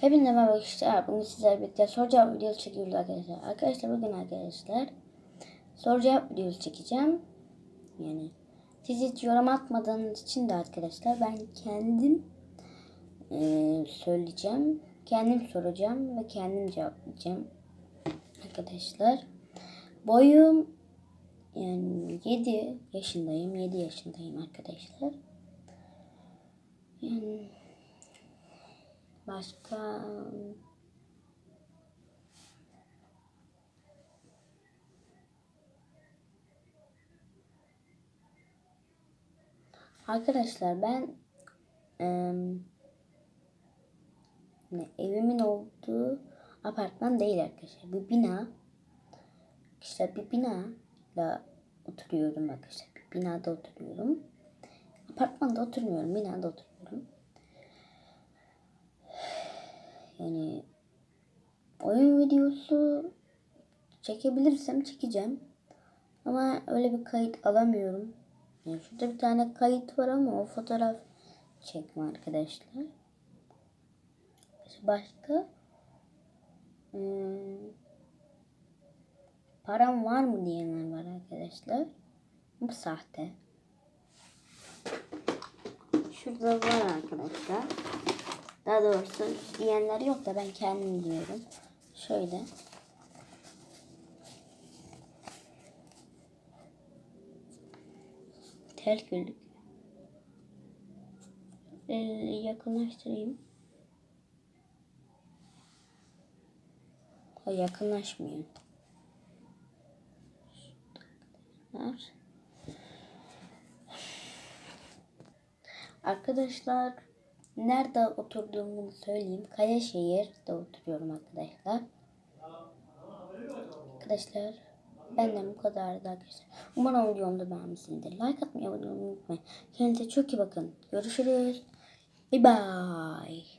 Hepinize merhaba arkadaşlar. Bugün sizlerle birlikte soru cevap videosu çekiyoruz arkadaşlar. Arkadaşlar bugün arkadaşlar soru cevap videosu çekeceğim. Yani siz hiç yorum atmadığınız için de arkadaşlar ben kendim eee, söyleyeceğim. Kendim soracağım ve kendim cevaplayacağım. Arkadaşlar boyum yani 7 yaşındayım. 7 yaşındayım arkadaşlar. Yani Başka Arkadaşlar ben ne, evimin olduğu apartman değil arkadaşlar. Bir bina. İşte bir binayla oturuyorum arkadaşlar. Bir binada oturuyorum. Apartmanda oturmuyorum. Binada oturuyorum. Yani oyun videosu çekebilirsem çekeceğim. Ama öyle bir kayıt alamıyorum. Yani şurada bir tane kayıt var ama o fotoğraf çekme arkadaşlar. Başka hmm, param var mı diyenler var arkadaşlar. Bu sahte. Şurada var arkadaşlar. Daha doğrusu diyenler yok da ben kendim diyorum. Şöyle. Tel güllük. Ee, yakınlaştırayım. O yakınlaşmıyor. Arkadaşlar. Nerede oturduğumu söyleyeyim. Kayaşehir'de oturuyorum arkadaşlar. Arkadaşlar benden bu kadardı arkadaşlar. Umarım videomu beğenmişsinizdir. Like atmayı abone olmayı unutmayın. Kendinize çok iyi bakın. Görüşürüz. Bye bye.